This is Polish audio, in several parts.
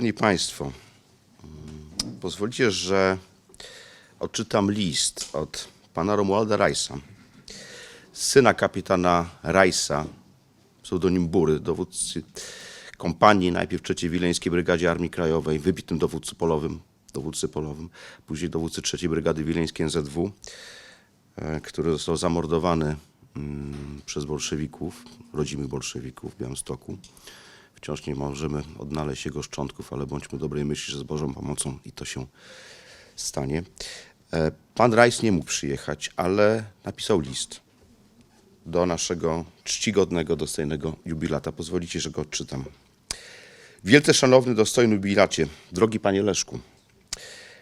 Czcigodni Państwo, pozwolicie, że odczytam list od pana Romualda Rajsa, syna kapitana Rajsa, pseudonim Bury, dowódcy kompanii, najpierw III Wileńskiej Brygadzie Armii Krajowej, wybitnym dowódcy polowym, dowódcy polowym, później dowódcy III Brygady Wileńskiej NZW, e, który został zamordowany mm, przez bolszewików, rodzimych bolszewików w Białymstoku. Wciąż nie możemy odnaleźć jego szczątków, ale bądźmy dobrej myśli, że z Bożą pomocą i to się stanie. E, Pan Rajs nie mógł przyjechać, ale napisał list do naszego czcigodnego, dostojnego jubilata. Pozwolicie, że go odczytam. Wielce szanowny, dostojny jubilacie, drogi panie Leszku,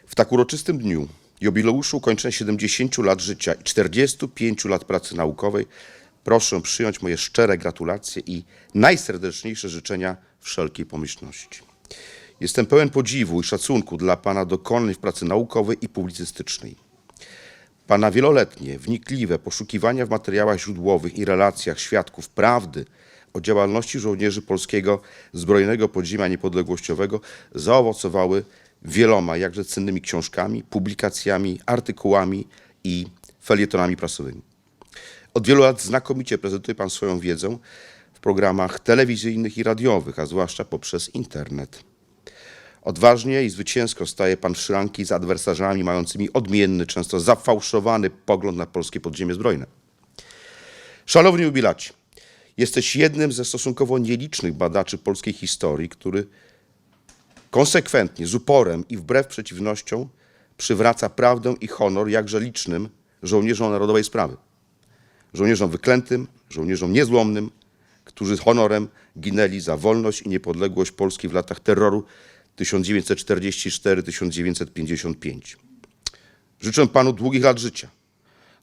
w tak uroczystym dniu, jubileuszu ukończenia 70 lat życia i 45 lat pracy naukowej, proszę przyjąć moje szczere gratulacje i najserdeczniejsze życzenia wszelkiej pomyślności. Jestem pełen podziwu i szacunku dla Pana dokonań w pracy naukowej i publicystycznej. Pana wieloletnie, wnikliwe poszukiwania w materiałach źródłowych i relacjach świadków prawdy o działalności żołnierzy polskiego zbrojnego podziemia niepodległościowego zaowocowały wieloma jakże cennymi książkami, publikacjami, artykułami i felietonami prasowymi. Od wielu lat znakomicie prezentuje Pan swoją wiedzę w programach telewizyjnych i radiowych, a zwłaszcza poprzez internet. Odważnie i zwycięsko staje Pan w szranki z adwersarzami mającymi odmienny, często zafałszowany pogląd na polskie podziemie zbrojne. Szanowni jubilaci, jesteś jednym ze stosunkowo nielicznych badaczy polskiej historii, który konsekwentnie, z uporem i wbrew przeciwnościom przywraca prawdę i honor jakże licznym żołnierzom narodowej sprawy. Żołnierzom wyklętym, żołnierzom niezłomnym, którzy z honorem ginęli za wolność i niepodległość Polski w latach terroru 1944-1955. Życzę Panu długich lat życia,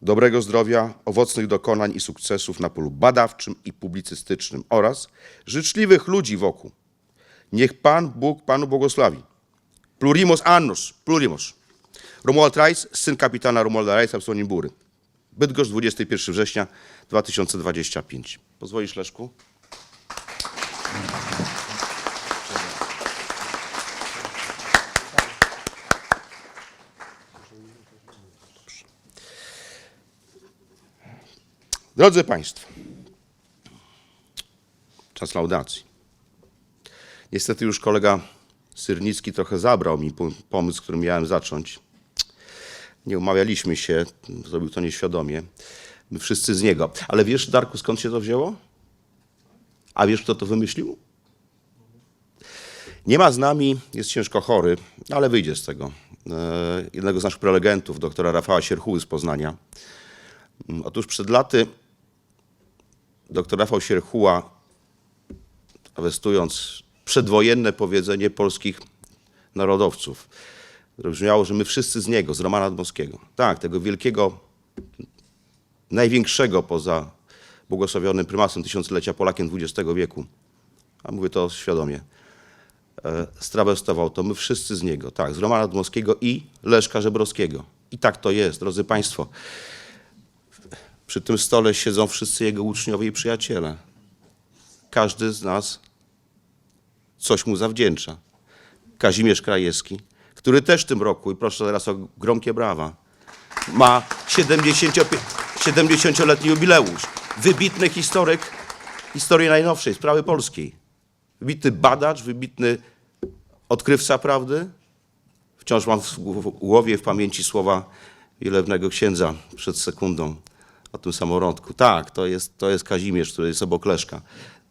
dobrego zdrowia, owocnych dokonań i sukcesów na polu badawczym i publicystycznym oraz życzliwych ludzi wokół. Niech Pan Bóg Panu błogosławi. Plurimos annus, plurimos. Romuald Rajs, syn kapitana Romualda Rajsa w Słonim Bury. Bydgoszcz, 21 września 2025. Pozwolisz, Leszku? Drodzy Państwo, czas laudacji. Niestety już kolega Syrnicki trochę zabrał mi po- pomysł, którym miałem zacząć. Nie umawialiśmy się, zrobił to nieświadomie. My wszyscy z niego. Ale wiesz, Darku, skąd się to wzięło? A wiesz, kto to wymyślił? Nie ma z nami, jest ciężko chory, ale wyjdzie z tego. E, Jednego z naszych prelegentów, doktora Rafała Sierchuły z Poznania. Mm, Otóż przed laty dr Rafał Sierchuła, trawestując przedwojenne powiedzenie polskich narodowców, brzmiało, że my wszyscy z niego, z Romana Dmowskiego. Tak, tego wielkiego, największego poza błogosławionym prymasem tysiąclecia Polakiem XX wieku, a mówię to świadomie, e, strawestował to my wszyscy z niego, tak, z Romana Dmowskiego i Leszka Żebrowskiego. I tak to jest, drodzy Państwo. Przy tym stole siedzą wszyscy jego uczniowie i przyjaciele. Każdy z nas coś mu zawdzięcza. Kazimierz Krajewski, który też w tym roku, i proszę teraz o gromkie brawa, ma 70 70-letni jubileusz. Wybitny historyk historii najnowszej, sprawy polskiej. Wybitny badacz, wybitny odkrywca prawdy. Wciąż mam w głowie, w pamięci słowa wielebnego księdza przed sekundą o tym samorodku. Tak, to jest, to jest Kazimierz, który jest obok Leszka.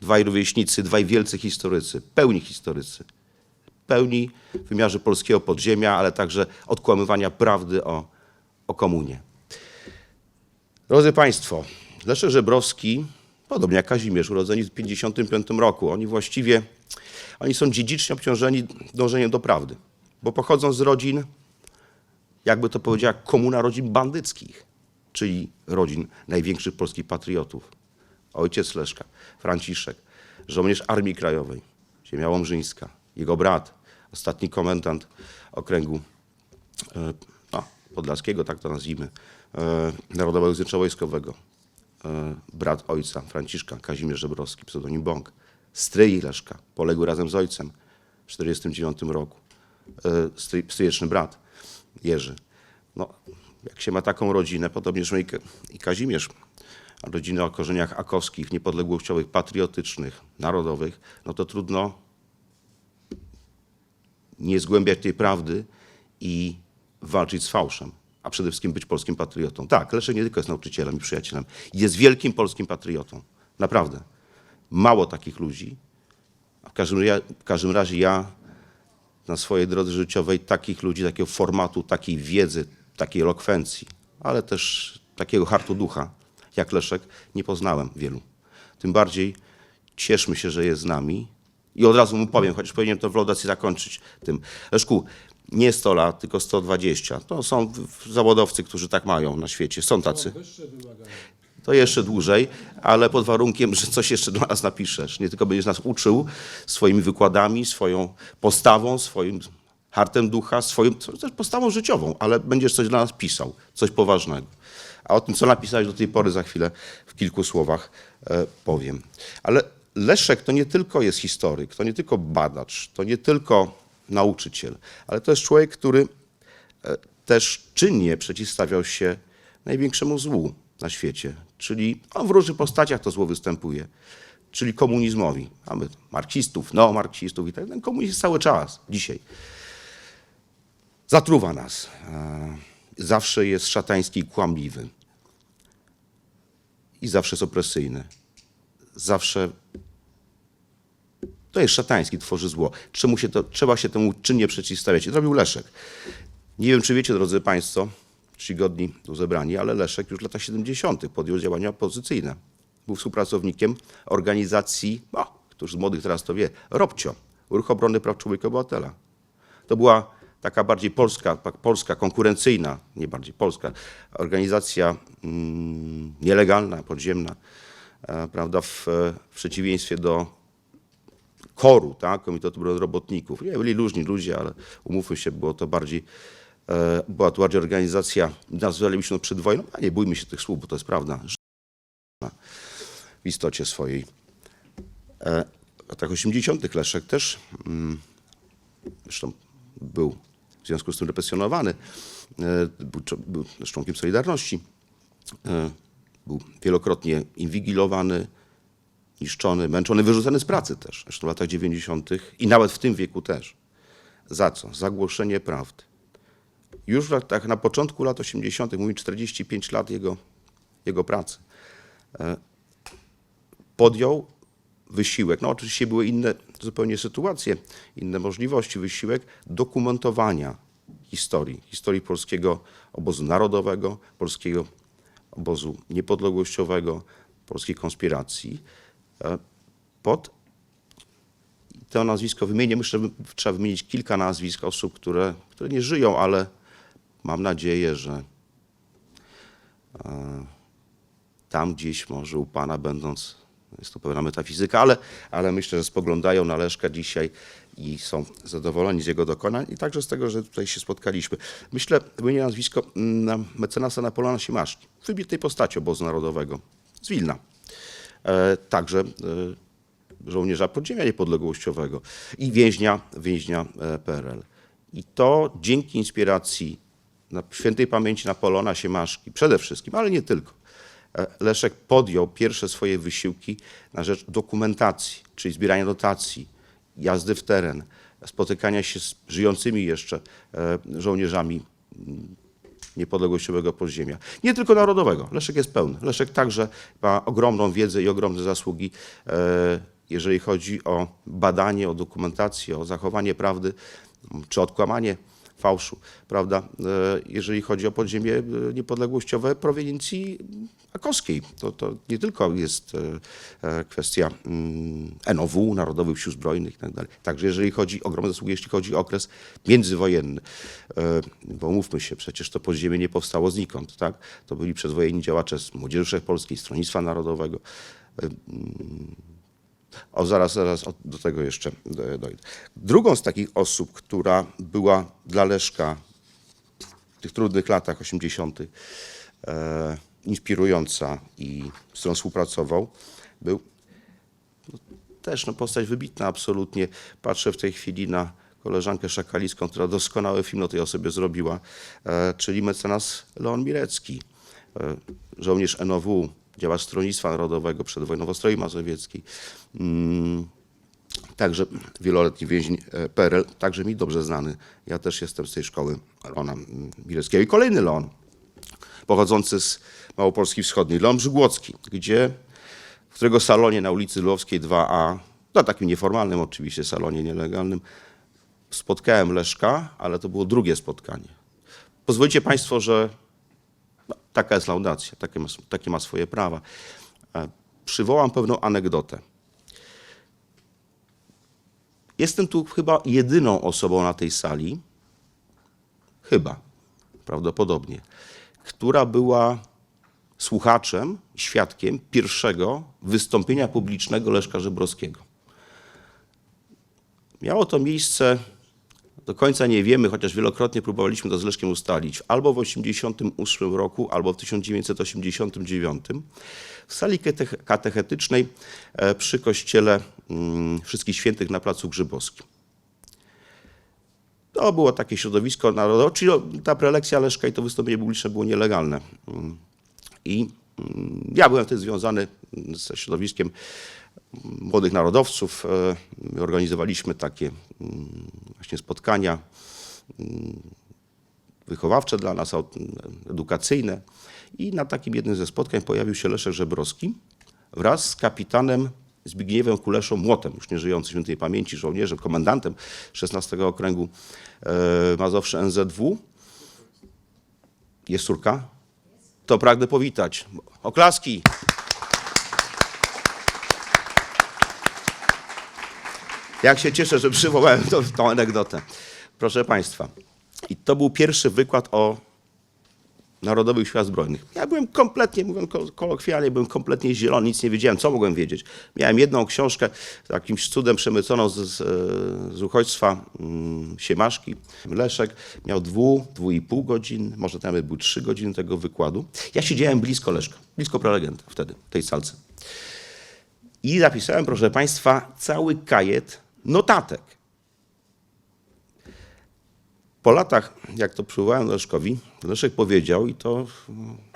Dwaj rówieśnicy, dwaj wielcy historycy, pełni historycy. Pełni w wymiarze polskiego podziemia, ale także odkłamywania prawdy o, o komunie. Drodzy Państwo, Leszek Żebrowski, podobnie jak Kazimierz, urodzeni w 1955 roku, oni właściwie oni są dziedzicznie obciążeni dążeniem do prawdy, bo pochodzą z rodzin, jakby to powiedziała, komuna rodzin bandyckich, czyli rodzin największych polskich patriotów. Ojciec Leszka, Franciszek, żołnierz Armii Krajowej, ziemia łomżyńska, jego brat, ostatni komendant okręgu e, no, podlaskiego, tak to nazwijmy, e, Narodowego Zjednoczenia Wojskowego, e, brat ojca Franciszka, Kazimierz Żebrowski, pseudonim Bąk, stryj Leszka, poległy razem z ojcem, w 1949 roku. E, stry- Stryjeczny brat Jerzy. No, jak się ma taką rodzinę, podobnie zresztą i Ka- i Kazimierz, rodzinę o korzeniach akowskich, niepodległościowych, patriotycznych, narodowych, no to trudno nie zgłębiać tej prawdy i walczyć z fałszem, a przede wszystkim być polskim patriotą. Tak, Leszek nie tylko jest nauczycielem i przyjacielem, jest wielkim polskim patriotą. Naprawdę. Mało takich ludzi. A w każdym, w każdym razie ja na swojej drodze życiowej takich ludzi, takiego formatu, takiej wiedzy, takiej elokwencji, ale też takiego hartu ducha, jak Leszek, nie poznałem wielu. Tym bardziej cieszmy się, że jest z nami. I od razu mu powiem, chociaż powinienem to w laudacji zakończyć tym. Leszku, nie 100 lat, tylko 120. To są zawodowcy, którzy tak mają na świecie. Są tacy. To jeszcze dłużej, ale pod warunkiem, że coś jeszcze dla nas napiszesz. Nie tylko będziesz nas uczył swoimi wykładami, swoją postawą, swoim hartem ducha, swoją też postawą życiową, ale będziesz coś dla nas pisał, coś poważnego. A o tym, co napisałeś do tej pory, za chwilę w kilku słowach e, powiem. Ale Leszek to nie tylko jest historyk, to nie tylko badacz, to nie tylko nauczyciel, ale to jest człowiek, który e, też czynnie przeciwstawiał się największemu złu na świecie, czyli on w różnych postaciach to zło występuje, czyli komunizmowi. Mamy marksistów, neomarksistów i tak dalej. Komunizm cały czas, dzisiaj. Zatruwa nas. E, Zawsze jest szatański i kłamliwy. I zawsze jest opresyjny. Zawsze to jest szatański, tworzy zło. Czemu się to, trzeba się temu czynnie przeciwstawiać. I to robił Leszek. Nie wiem, czy wiecie, drodzy Państwo, czcigodni tu zebrani, ale Leszek już w latach 70. podjął działania opozycyjne. Był współpracownikiem organizacji, o, któż z młodych teraz to wie, ROBCIO, Ruch Obrony Praw Człowieka i Obywatela. To była taka bardziej polska, tak polska, konkurencyjna, nie bardziej polska, organizacja mm, nielegalna, podziemna, e, prawda, w, w przeciwieństwie do koru, tak, Komitetu Obrony Robotników. Nie, byli różni ludzie, ale umówmy się, było to bardziej, e, była to bardziej organizacja, nazwalibyśmy ją przed wojną, a nie bójmy się tych słów, bo to jest prawda, w istocie swojej. E, w latach 80. Leszek też, mm, zresztą był w związku z tym represjonowany, e, był, był członkiem Solidarności, e, był wielokrotnie inwigilowany, niszczony, męczony, wyrzucany z pracy też, zresztą w latach 90. i nawet w tym wieku też. Za co? Za głoszenie prawdy. Już w latach, na początku lat 80., mówi 45 lat jego, jego pracy, e, podjął wysiłek, no oczywiście były inne zupełnie sytuacje, inne możliwości, wysiłek dokumentowania historii, historii polskiego obozu narodowego, polskiego obozu niepodległościowego, polskiej konspiracji. Pod to nazwisko wymienię, myślę, że trzeba wymienić kilka nazwisk osób, które, które nie żyją, ale mam nadzieję, że e, tam gdzieś może u Pana będąc, jest to pewna metafizyka, ale, ale myślę, że spoglądają na Leszka dzisiaj i są zadowoleni z jego dokonań i także z tego, że tutaj się spotkaliśmy. Myślę, wymienię nazwisko mm, mecenasa Napoleona Siemaszki, wybitnej postaci obozu narodowego z Wilna. E, także e, żołnierza podziemia niepodległościowego i więźnia, więźnia e, PRL. I to dzięki inspiracji na świętej pamięci Napoleona Siemaszki, przede wszystkim, ale nie tylko, Leszek podjął pierwsze swoje wysiłki na rzecz dokumentacji, czyli zbierania dotacji, jazdy w teren, spotykania się z żyjącymi jeszcze żołnierzami niepodległościowego podziemia. Nie tylko narodowego. Leszek jest pełny. Leszek także ma ogromną wiedzę i ogromne zasługi, e, jeżeli chodzi o badanie, o dokumentację, o zachowanie prawdy, czy odkłamanie fałszu, prawda, e, jeżeli chodzi o podziemie e, niepodległościowe prowincji akowskiej. To, to nie tylko jest e, kwestia mm, NOW, Narodowych Sił Zbrojnych i tak. Także jeżeli chodzi ogromne zasługi, jeśli chodzi o okres międzywojenny, bo mówmy się, przecież to podziemie nie powstało znikąd, tak? To byli przedwojenni działacze z Młodzieży Wszechpolskiej, Stronnictwa Narodowego, e, o, zaraz, zaraz do tego jeszcze dojdę. Drugą z takich osób, która była dla Leszka w tych trudnych latach 80. E, inspirująca i z którą współpracował, był też no, postać wybitna absolutnie. Patrzę w tej chwili na koleżankę Szakalicką, która doskonały film o tej osobie zrobiła, e, czyli mecenas Leon Mirecki, e, żołnierz NOW, działacz Stronnictwa Narodowego przed wojną w Ostroi Mazowieckiej. Mm, Także wieloletni więzień PRL, także mi dobrze znany. Ja też jestem z tej szkoły Leona mm, Mireckiego. I kolejny Leon, pochodzący z Małopolski Wschodniej, Leon Brzygłocki, gdzie, w którego salonie na ulicy Lwowskiej 2A, no takim nieformalnym oczywiście salonie nielegalnym, spotkałem Leszka, ale to było drugie spotkanie. Pozwolicie Państwo, że taka jest laudacja, takie ma, takie ma swoje prawa. E, Przywołam pewną anegdotę. Jestem tu chyba jedyną osobą na tej sali, chyba, prawdopodobnie, która była słuchaczem, świadkiem pierwszego wystąpienia publicznego Leszka Żebrowskiego. Miało to miejsce, do końca nie wiemy, chociaż wielokrotnie próbowaliśmy to z Leszkiem ustalić, albo w 1988 roku, albo w 1989 w sali kate- katechetycznej e, przy kościele mm, Wszystkich Świętych na Placu Grzybowskim. To było takie środowisko narodowe, czyli ta prelekcja Leszka i to wystąpienie publiczne było nielegalne. Mm. I mm, ja byłem wtedy związany ze środowiskiem młodych narodowców. E, my Organizowaliśmy takie mm, właśnie spotkania mm, wychowawcze dla nas, aut- edukacyjne. I na takim jednym ze spotkań pojawił się Leszek Żebrowski wraz z kapitanem Zbigniewem Kuleszą Młotem, już nieżyjący świętej pamięci żołnierzem, komendantem 16 Okręgu e, Mazowsze NZW. Jest córka? To pragnę powitać. Oklaski. Jak się cieszę, że przywołałem tą, tą anegdotę. Proszę Państwa, i to był pierwszy wykład o Narodowych Siłach Zbrojnych. Ja byłem kompletnie, mówiąc kol- kolokwialnie, byłem kompletnie zielony, nic nie wiedziałem, co mogłem wiedzieć. Miałem jedną książkę, jakimś cudem przemyconą z, z, z uchodźstwa mm, Siemaszki. Leszek miał dwu, dwu i pół godzin, może nawet były trzy godziny tego wykładu. Ja siedziałem blisko Leszka, blisko prelegenta wtedy, w tej salce. I zapisałem, proszę Państwa, cały kajet notatek. Po latach, jak to przywołałem Leszkowi, Leszek powiedział, i to,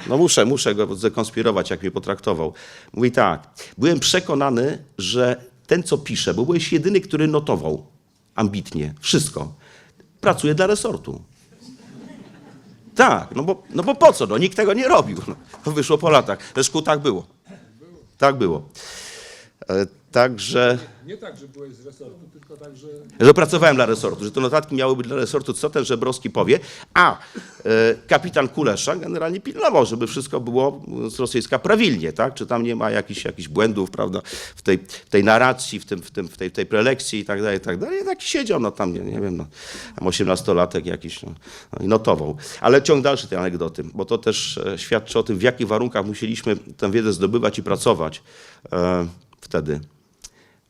no muszę, muszę go zdekonspirować, jak mnie potraktował. Mówi tak, byłem przekonany, że ten, co pisze, bo byłeś jedyny, który notował ambitnie wszystko, pracuje dla resortu. Tak, no bo, no bo po co? No, nikt tego nie robił. No, wyszło po latach. Leszku, tak było. Tak było. Także... Nie tak, że byłeś z resortu, tylko tak, że że pracowałem dla resortu, że te notatki miały być dla resortu, co ten Żebrowski powie, a e, kapitan Kulesza generalnie pilnował, żeby wszystko było z rosyjska prawilnie, tak? Czy tam nie ma jakichś, jakichś błędów, prawda, w tej, w tej narracji, w, tym, w, tym, w tej, tej prelekcji i tak dalej, i tak dalej. I tak siedział, no tam, nie, nie wiem, no, tam osiemnastolatek jakiś, no, no, i notował. Ale ciąg dalszy tej anegdoty, bo to też e, świadczy o tym, w jakich warunkach musieliśmy tę wiedzę zdobywać i pracować e, wtedy.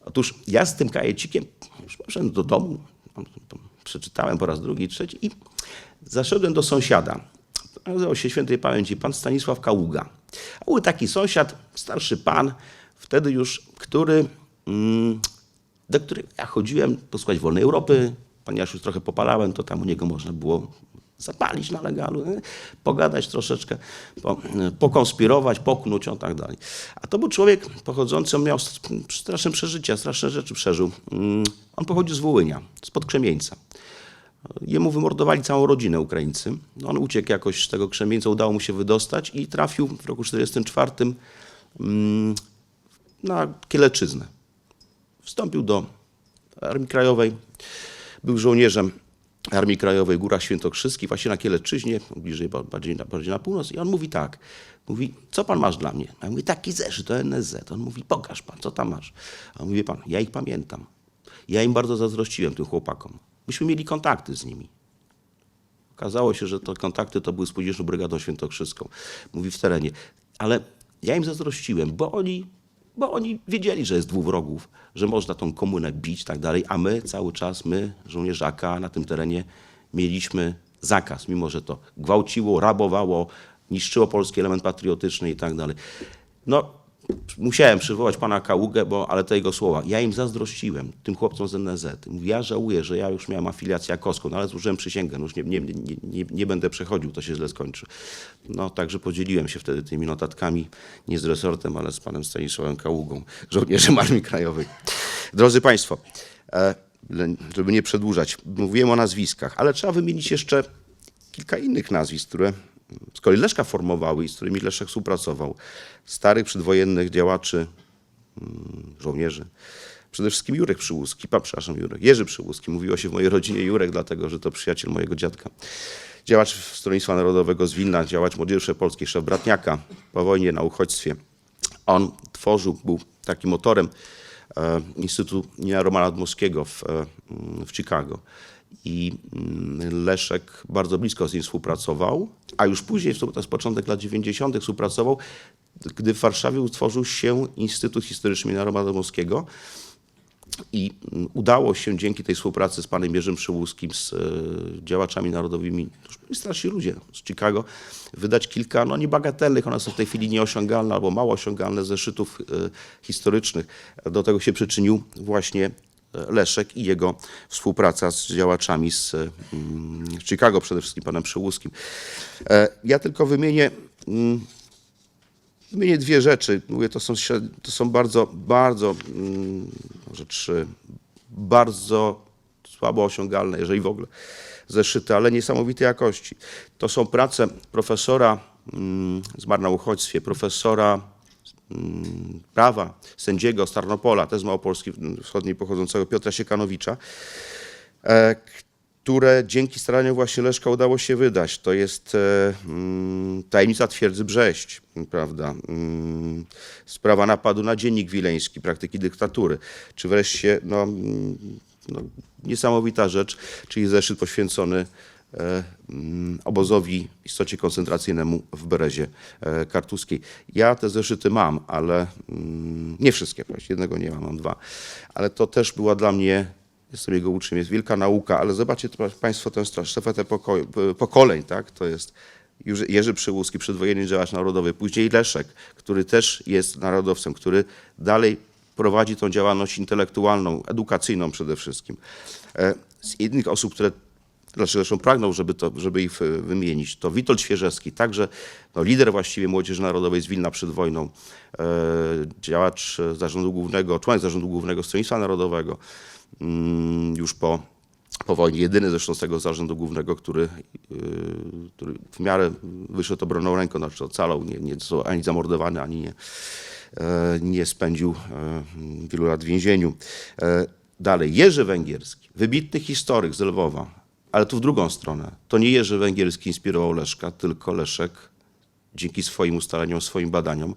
Otóż ja z tym kajecikiem już poszedłem do domu, przeczytałem po raz drugi, trzeci i zaszedłem do sąsiada. Nazywał się świętej pamięci pan Stanisław Kaługa. Był taki sąsiad, starszy pan, wtedy już, który, mm, do którego ja chodziłem posłuchać Wolnej Europy, ponieważ już trochę popalałem, to tam u niego można było zapalić na legalu, nie? pogadać troszeczkę, po, pokonspirować, poknuć, on tak dalej. A to był człowiek pochodzący, on miał straszne przeżycia, straszne rzeczy przeżył. Mm, On pochodził z Wołynia, spod Krzemieńca. Jemu wymordowali całą rodzinę Ukraińcy. On uciekł jakoś z tego Krzemieńca, udało mu się wydostać i trafił w roku 1944 mm, na Kieleczyznę. Wstąpił do Armii Krajowej, był żołnierzem Armii Krajowej Górach Świętokrzyskich, właśnie na Kieleczyźnie, bliżej, ba- bardziej na, bardziej na północ. I on mówi tak, mówi, co pan masz dla mnie? A ja mówię, taki zeszyt, to NSZ. On mówi, pokaż pan, co tam masz? A on mówi, pan, ja ich pamiętam. Ja im bardzo zazdrościłem, tym chłopakom. Myśmy mieli kontakty z nimi. Okazało się, że te kontakty to były z późniejszą Brygadą Świętokrzyską. Mówi w terenie. Ale ja im zazdrościłem, bo oni, bo oni wiedzieli, że jest dwóch wrogów, że można tą komunę bić i tak dalej, a my cały czas, my, żołnierzaka na tym terenie mieliśmy zakaz, mimo że to gwałciło, rabowało, niszczyło polski element patriotyczny i tak dalej. No, musiałem przywołać pana Kaługę, bo, ale te jego słowa. Ja im zazdrościłem, tym chłopcom z NZ. Mówi, ja żałuję, że ja już miałem afiliację jakowską, no ale złożyłem przysięgę, no już nie, nie, nie, nie, będę przechodził, to się źle skończy. No także podzieliłem się wtedy tymi notatkami, nie z resortem, ale z panem Stanisławem Kaługą, żołnierzem Armii Krajowej. Drodzy Państwo, e, żeby nie przedłużać, mówiłem o nazwiskach, ale trzeba wymienić jeszcze kilka innych nazwisk, które z kolei Leszka formowały i z którymi Leszek współpracował. Starych przedwojennych działaczy, mm, żołnierzy. Przede wszystkim Jurek Przyłuski, pa, przepraszam, Jurek, Jerzy Przyłuski. Mówiło się w mojej rodzinie Jurek, dlatego że to przyjaciel mojego dziadka. Działacz Stronnictwa Narodowego z Wilna, działacz Młodzieży Polskiej, szef Bratniaka po wojnie na uchodźstwie. On tworzył, był takim motorem e, Instytutu Nia Romana Dmowskiego w, e, w Chicago. I mm, Leszek bardzo blisko z nim współpracował, a już później, to jest początek lat 90., współpracował, gdy w Warszawie utworzył się Instytut Historyczny Nia Romana Dmowskiego. I mm, udało się dzięki tej współpracy z panem Jerzym Przyłuskim, z e, działaczami narodowymi, to byli starsi ludzie z Chicago, wydać kilka, no niebagatelnych, one są w tej chwili nieosiągalne albo mało osiągalne zeszytów e, historycznych. Do tego się przyczynił właśnie Leszek i jego współpraca z działaczami z mm, Chicago, przede wszystkim panem Przyłuskim. E, Ja tylko wymienię mm, Wymienię dwie rzeczy. Mówię, to są, to są bardzo, bardzo, mm, trzy, bardzo słabo osiągalne, jeżeli w ogóle, zeszyty, ale niesamowitej jakości. To są prace profesora, mm, zmarł na uchodźstwie, profesora prawa, sędziego z Tarnopola, też z Małopolski Wschodniej pochodzącego Piotra Siekanowicza, e, które dzięki staraniom właśnie Leszka udało się wydać. To jest e, mm, tajemnica twierdzy Brześć, prawda? Mm, sprawa napadu na dziennik wileński, praktyki dyktatury, czy wreszcie no, mm, no, niesamowita rzecz, czyli zeszyt poświęcony mm, obozowi, istocie koncentracyjnemu w Berezie e, Kartuskiej. Ja te zeszyty mam, ale mm, nie wszystkie, jednego nie mam, mam dwa. Ale to też była dla mnie Jestem jego uczniem, jest wielka nauka, ale zobaczcie Państwo tę sztafetę poko- pokoleń, tak? To jest Jerzy, Jerzy Przyłuski, przedwojenny działacz narodowy, później Leszek, który też jest narodowcem, który dalej prowadzi tą działalność intelektualną, edukacyjną przede wszystkim. E, Z innych osób, które Dlaczego zresztą pragnął, żeby, to, żeby ich e, wymienić. To Witold Świeżewski, także no, lider właściwie Młodzieży Narodowej z Wilna przed wojną, e, działacz zarządu głównego, członek zarządu głównego Stronnictwa Narodowego, mm, już po, po wojnie, jedyny zresztą z tego zarządu głównego, który, e, który w miarę wyszedł obronną ręką, znaczy ocalał, nie, nie został ani zamordowany, ani nie, e, nie spędził e, wielu lat w więzieniu. Dalej, Jerzy Węgierski, wybitny historyk z Lwowa, ale tu w drugą stronę. To nie Jerzy Węgierski inspirował Leszka, tylko Leszek dzięki swoim ustaleniom, swoim badaniom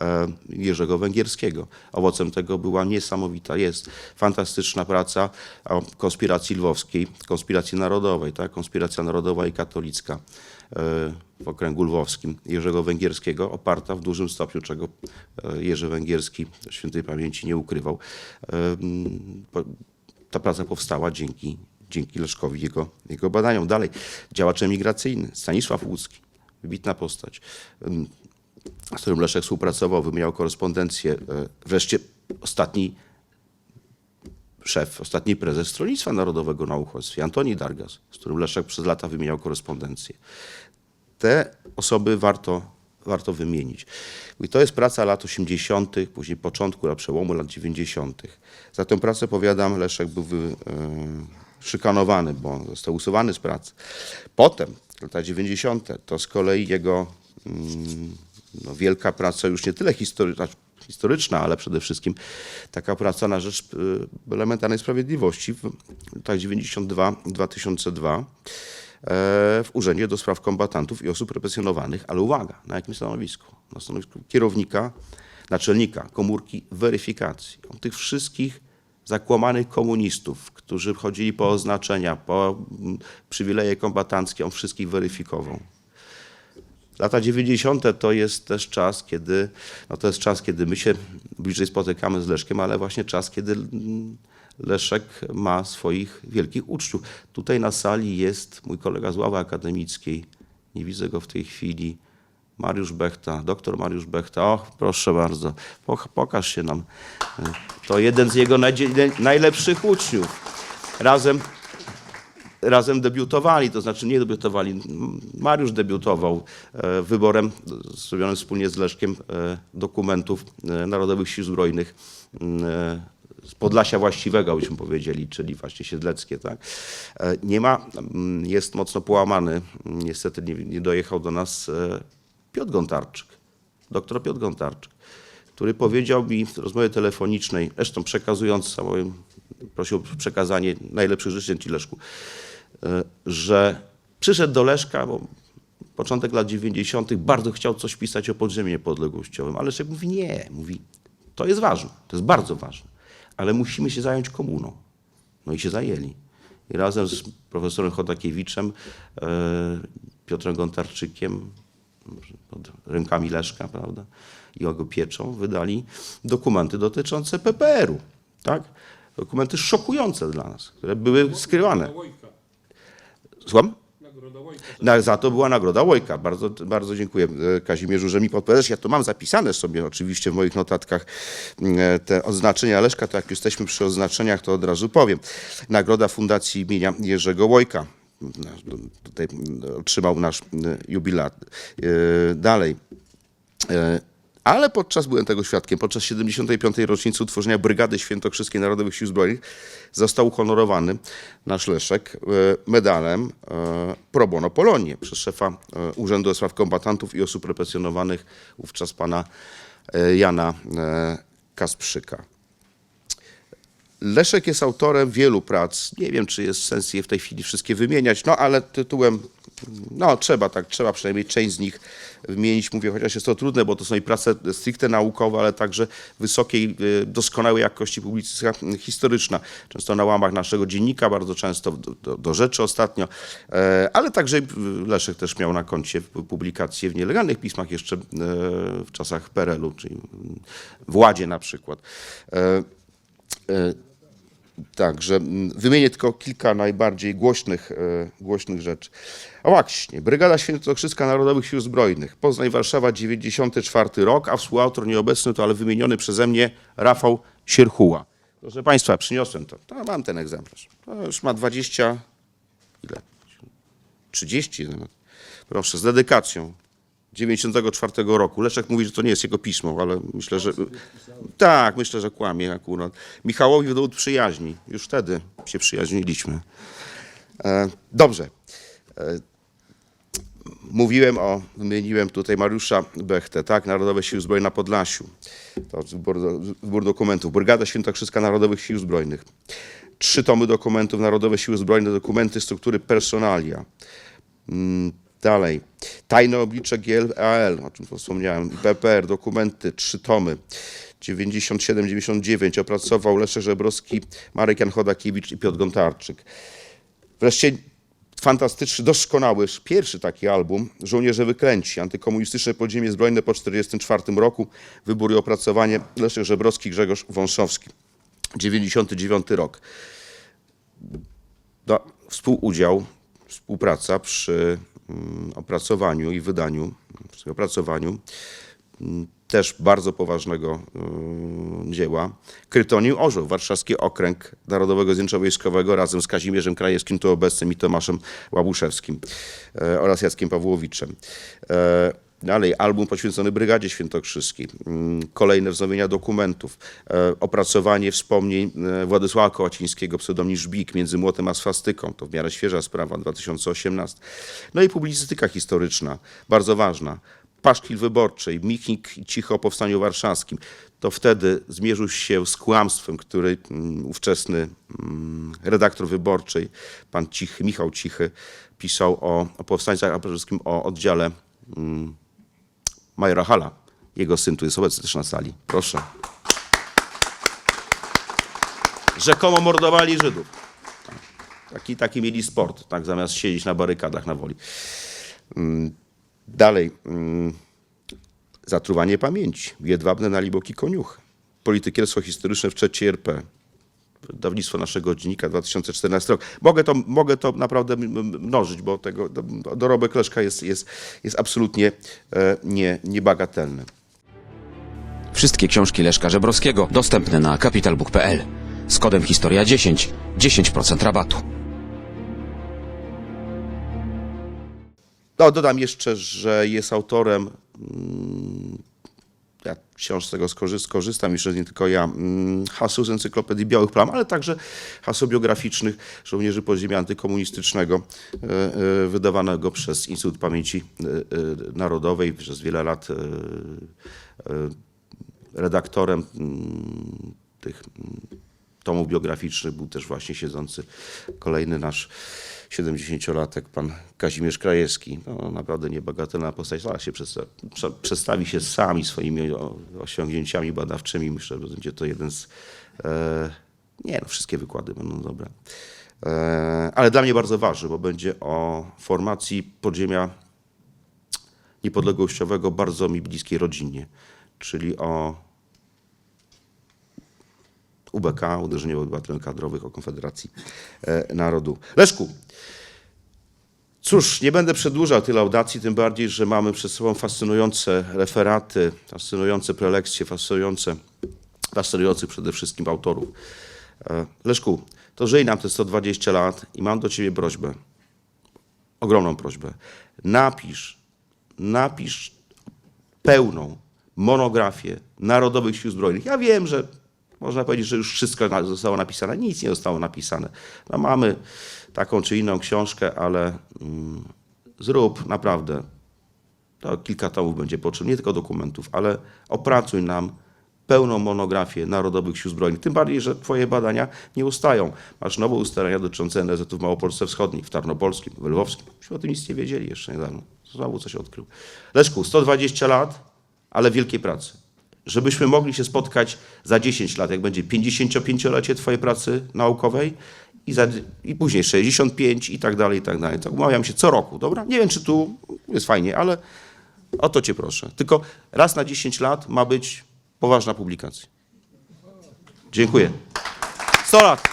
e, Jerzego Węgierskiego. Owocem tego była niesamowita, jest fantastyczna praca o konspiracji lwowskiej, konspiracji narodowej, tak? konspiracja narodowa i katolicka e, w okręgu lwowskim Jerzego Węgierskiego, oparta w dużym stopniu, czego e, Jerzy Węgierski świętej pamięci nie ukrywał. Ta praca powstała dzięki, dzięki Leszkowi, jego, jego badaniom. Dalej, działacz emigracyjny, Stanisław Łódzki, wybitna postać, z którym Leszek współpracował, wymieniał korespondencję. E, Wreszcie ostatni szef, ostatni prezes Stronnictwa Narodowego na uchodźstwie, Antoni Dargas, z którym Leszek przez lata wymieniał korespondencję. Te osoby warto, warto wymienić. I to jest praca lat 80., później początku, przełomu lat 90. Za tę pracę, powiadam, Leszek był e, szykanowany, bo został usuwany z pracy. Potem, lata 90., to z kolei jego mm, no, wielka praca, już nie tyle historyczna, historyczna, ale przede wszystkim taka praca na rzecz y, elementarnej sprawiedliwości w latach 92-2002 e, w Urzędzie do Spraw Kombatantów i Osób Represjonowanych, ale uwaga, na jakim stanowisku? Na stanowisku kierownika, naczelnika komórki weryfikacji. On tych wszystkich zakłamanych komunistów, którzy chodzili po oznaczenia, po mm, przywileje kombatanckie, on wszystkich weryfikował. Lata 90. to jest też czas, kiedy, no to jest czas, kiedy my się bliżej spotykamy z Leszkiem, ale właśnie czas, kiedy mm, Leszek ma swoich wielkich uczniów. Tutaj na sali jest mój kolega z ławy akademickiej, nie widzę go w tej chwili, Mariusz Bechta, doktor Mariusz Bechta. O, proszę bardzo, pokaż się nam. To jeden z jego najlepszych uczniów. Razem razem debiutowali, to znaczy nie debiutowali. Mariusz debiutował e, wyborem e, zrobionym wspólnie z Leszkiem e, dokumentów e, Narodowych Sił Zbrojnych e, z Podlasia właściwego, byśmy powiedzieli, czyli właśnie siedleckie. Tak? E, Nie ma, jest mocno połamany, niestety nie, nie dojechał do nas e, Piotr Gontarczyk, doktor Piotr Gontarczyk, który powiedział mi w rozmowie telefonicznej, zresztą przekazując, prosił o przekazanie najlepszych życzeń Ci Leszku, e, że przyszedł do Leszka, bo początek lat 90. bardzo chciał coś pisać o podziemiu niepodległościowym, ale Leszek mówi nie, mówi to jest ważne, to jest bardzo ważne, ale musimy się zająć komuną. No i się zajęli. I razem z profesorem Chodakiewiczem, e, Piotrem Gontarczykiem, pod rękami Leszka, prawda, i jego pieczą, wydali dokumenty dotyczące PPR-u, tak? Dokumenty szokujące dla nas, które były skrywane. Słucham? Na, za to była nagroda Łojka. Bardzo, bardzo dziękuję e, Kazimierzu, że mi podpowiadasz. Ja to mam zapisane sobie oczywiście w moich notatkach e, te oznaczenia Leszka, to jak jesteśmy przy oznaczeniach, to od razu powiem. Nagroda Fundacji imienia Jerzego Łojka. Tutaj mm, otrzymał nasz mm, jubilat. E, Dalej. E, Ale podczas, byłem tego świadkiem, podczas 75. rocznicy utworzenia Brygady Świętokrzyskiej Narodowych Sił Zbrojnych został uhonorowany nasz Leszek e, medalem e, Pro Bono Polonie przez szefa e, Urzędu do Spraw Kombatantów i Osób Represjonowanych, wówczas pana e, Jana e, Kasprzyka. Leszek jest autorem wielu prac. Nie wiem, czy jest sens je w tej chwili wszystkie wymieniać, no ale tytułem, no trzeba tak, trzeba przynajmniej część z nich wymienić. Mówię, chociaż jest to trudne, bo to są i prace stricte naukowe, ale także wysokiej, y, doskonałej jakości publicystyka historyczna. Często na łamach naszego dziennika, bardzo często do, do, do rzeczy ostatnio, E, ale także y, Leszek też miał na koncie publikacje w nielegalnych pismach jeszcze e, w czasach PRL-u, czyli w Ładzie na przykład. Także mm, wymienię tylko kilka najbardziej głośnych, e, głośnych rzeczy. A właśnie, Brygada Świętokrzyska Narodowych Sił Zbrojnych, Poznań, Warszawa, 94 rok, a współautor nieobecny to, ale wymieniony przeze mnie Rafał Sierchuła. Proszę Państwa, przyniosłem to. to mam ten egzemplarz. To już ma 20, ile? 30 nawet. Proszę, z dedykacją. 94 roku. Leszek mówi, że to nie jest jego pismo, ale myślę, że. Tak, myślę, że kłamie akurat. Michałowi w dowód przyjaźni. Już wtedy się przyjaźniliśmy. E, dobrze. E, mówiłem o, wymieniłem tutaj Mariusza Bechtę, tak? Narodowe Siły Zbrojne na Podlasiu. To wybór, do- wybór dokumentów. Brygada Świętokrzyska Narodowych Sił Zbrojnych. Trzy tomy dokumentów Narodowe Siły Zbrojne, dokumenty struktury personalia. Mm, Dalej. Tajne oblicze GLAL, o czym wspomniałem. PPR, dokumenty, trzy tomy. 97-99 opracował Leszek Żebrowski, Marek Jan Chodakiewicz i Piotr Gontarczyk. Wreszcie fantastyczny, doskonały, pierwszy taki album, Żołnierze Wyklęci, antykomunistyczne podziemie zbrojne po 1944 roku, wybór i opracowanie Leszek Żebrowski, Grzegorz Wąsowski. 99 rok. Współudział, współpraca przy opracowaniu i wydaniu, opracowaniu mm, też bardzo poważnego y, dzieła. Krytoniu Orzeł, Warszawski Okręg Narodowego Zdjęcia Wojskowego razem z Kazimierzem Krajewskim, tu obecnym i Tomaszem Łabuszewskim e, oraz Jackiem Pawłowiczem. Dalej, album poświęcony Brygadzie Świętokrzyskiej, Mm, kolejne wznowienia dokumentów, e, opracowanie wspomnień e, Władysława Kołacińskiego, pseudonim Żbik, między młotem a swastyką, to w miarę świeża sprawa, 2018. No i publicystyka historyczna, bardzo ważna. Paszkwil wyborczej, Michnik Cicho o Powstaniu Warszawskim. To wtedy zmierzył się z kłamstwem, który mm, ówczesny mm, redaktor wyborczej, pan Cichy, Michał Cichy, pisał o, o powstańcach, a przede wszystkim o oddziale majora Hala. Jego syn tu jest obecny też na sali. Proszę. Rzekomo mordowali Żydów. Taki, taki mieli sport, tak, zamiast siedzieć na barykadach na woli. Mm, Dalej. mm, Zatruwanie pamięci. Jedwabne na Liboki Koniuch. Politykierstwo historyczne w trzeciej RP. Wydawnictwo naszego dziennika 2014 rok. Mogę to, mogę to naprawdę mnożyć, bo tego do- dorobek Leszka jest, jest, jest absolutnie e, nie, niebagatelny. Wszystkie książki Leszka Żebrowskiego dostępne na capitalbook.pl. Z kodem Historia 10 10% rabatu. No, dodam jeszcze, że jest autorem, mm, ja wciąż z tego skorzy- skorzystam, jeszcze nie tylko ja, mm, haseł z Encyklopedii Białych Plam, ale także haseł biograficznych żołnierzy podziemia antykomunistycznego, e, e, wydawanego przez Instytut Pamięci e, Narodowej przez wiele lat redaktorem mm, tych mm, tomów biograficznych był też właśnie siedzący kolejny nasz 70-latek, pan Kazimierz Krajewski. No, naprawdę niebagatelna postać. Zaraz się przedsta- prze- przedstawi się sami swoimi osiągnięciami badawczymi. Myślę, że będzie to jeden z... E, nie, no, wszystkie wykłady będą dobre. E, ale dla mnie bardzo ważny, bo będzie o formacji podziemia niepodległościowego bardzo mi bliskiej rodzinie, czyli o UBK, Uderzenie Obywateli Kadrowych o Konfederacji e, Narodu. Leszku, cóż, nie będę przedłużał tej laudacji, tym bardziej, że mamy przed sobą fascynujące referaty, fascynujące prelekcje, fascynujące, fascynujących przede wszystkim autorów. E, Leszku, to żyj nam te 120 lat i mam do ciebie prośbę, ogromną prośbę. Napisz, napisz pełną monografię Narodowych Sił Zbrojnych. Ja wiem, że można powiedzieć, że już wszystko zostało napisane. Nic nie zostało napisane. No, mamy taką czy inną książkę, ale mm, zrób naprawdę. To kilka tomów będzie potrzebne, nie tylko dokumentów, ale opracuj nam pełną monografię Narodowych Sił Zbrojnych. Tym bardziej, że twoje badania nie ustają. Masz nowe ustalenia dotyczące NZ-u w Małopolsce Wschodniej, w Tarnopolskim, w Lwowskim. Myśmy o tym nic nie wiedzieli jeszcze niedawno. Znowu coś odkrył. Leszku, 120 lat, ale wielkiej pracy. Żebyśmy mogli się spotkać za 10 lat, jak będzie 55-lecie twojej pracy naukowej i, za, i później 65 i tak dalej, i tak dalej. Tak umawiam się co roku, dobra? Nie wiem, czy tu jest fajnie, ale o to cię proszę. Tylko raz na 10 lat ma być poważna publikacja. Dziękuję. 100 lat.